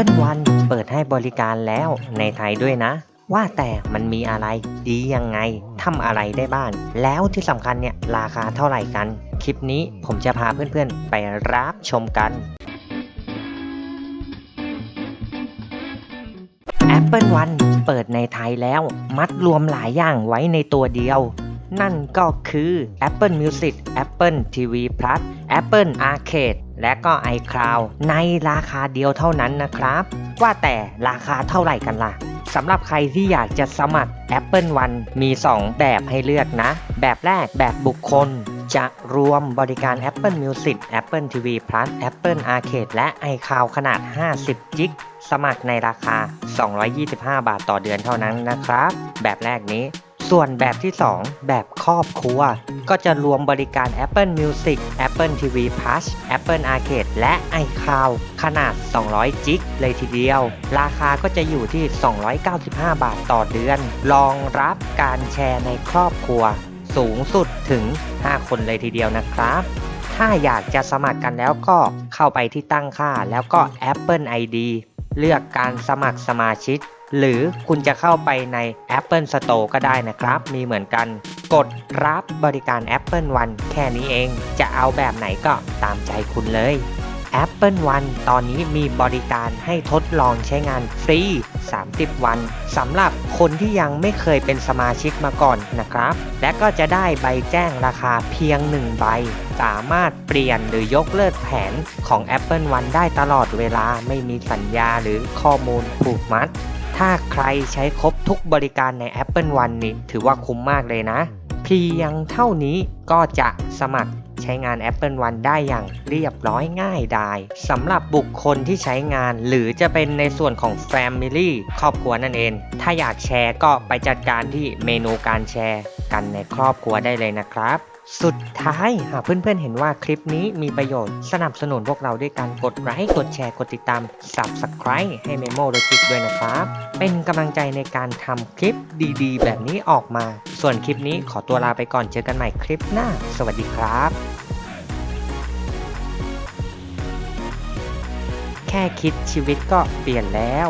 Apple One เปิดให้บริการแล้วในไทยด้วยนะ ว่าแต่มันมีอะไรดียังไงทำอะไรได้บ้าง แล้วที่สำคัญเนี่ยราคาเท่าไหร่กัน คลิปนี้ผมจะพาเพื่อนๆ ไปรับชมกัน Apple One เปิดในไทยแล้วมัดรวมหลายอย่างไว้ในตัวเดียว นั่นก็คือ Apple Music Apple TV Plus Apple Arcade และก็ iCloud ในราคาเดียวเท่านั้นนะครับ ว่าแต่ราคาเท่าไหร่กันล่ะสำหรับใครที่อยากจะสมัคร Apple One มี 2 แบบให้เลือกนะ แบบแรกแบบบุคคล จะรวมบริการ Apple Music Apple TV Plus Apple Arcade และ iCloud ขนาด 50จิกสมัครในราคา 225 บาทต่อเดือนเท่านั้นนะครับ แบบแรกนี้ ส่วนแบบที่ 2 แบบครอบครัว ก็จะรวมบริการ Apple Music Apple TV Plus Apple Arcade และ iCloud ขนาด 200 จิกเลยทีเดียว ราคาก็จะอยู่ที่ 295 บาทต่อเดือน รองรับการแชร์ในครอบครัว สูงสุดถึง 5 คนเลยทีเดียวนะครับถ้าอยากจะสมัครกันแล้วก็เข้าไปที่ตั้งค่าแล้วก็ Apple ID เลือกการสมัครสมาชิก หรือคุณจะเข้าไปใน Apple Store ก็ได้นะครับ มีเหมือนกัน กดรับบริการ Apple One แค่นี้เอง จะเอาแบบไหนก็ตามใจคุณเลย Apple One ตอนนี้มีบริการให้ทดลองใช้งานฟรี 30 วันสำหรับคนที่ยังไม่เคยเป็นสมาชิกมาก่อนนะครับ และก็จะได้ใบแจ้งราคาเพียง 1 ใบ สามารถเปลี่ยนหรือยกเลิกแผนของ Apple One ได้ตลอดเวลาไม่มีสัญญาหรือข้อมูลผูกมัด ถ้าใครใช้ครบทุกบริการใน Apple One นี่ถือว่าคุ้มมากเลยนะ เพียงเท่านี้ก็จะสมัครใช้งาน Apple One ได้อย่างเรียบร้อยง่ายดายสำหรับบุคคลที่ใช้งานหรือจะเป็นในส่วนของ Family ครอบครัวนั่นเอง ถ้าอยากแชร์ก็ไปจัดการที่เมนูการแชร์กันในครอบครัวได้เลยนะครับ สุดท้ายหากเพื่อนๆเห็นว่าคลิปนี้มีประโยชน์สนับสนุนพวกเราด้วยการกดไลค์กดแชร์กดติดตาม Subscribe ให้ Memo โดยคลิกด้วยนะครับ เป็นกำลังใจในการทำคลิปดีๆ แบบนี้ออกมา ส่วนคลิปนี้ขอตัวลาไปก่อนเจอกันใหม่คลิปหน้า สวัสดีครับแค่คิดชีวิตก็เปลี่ยนแล้ว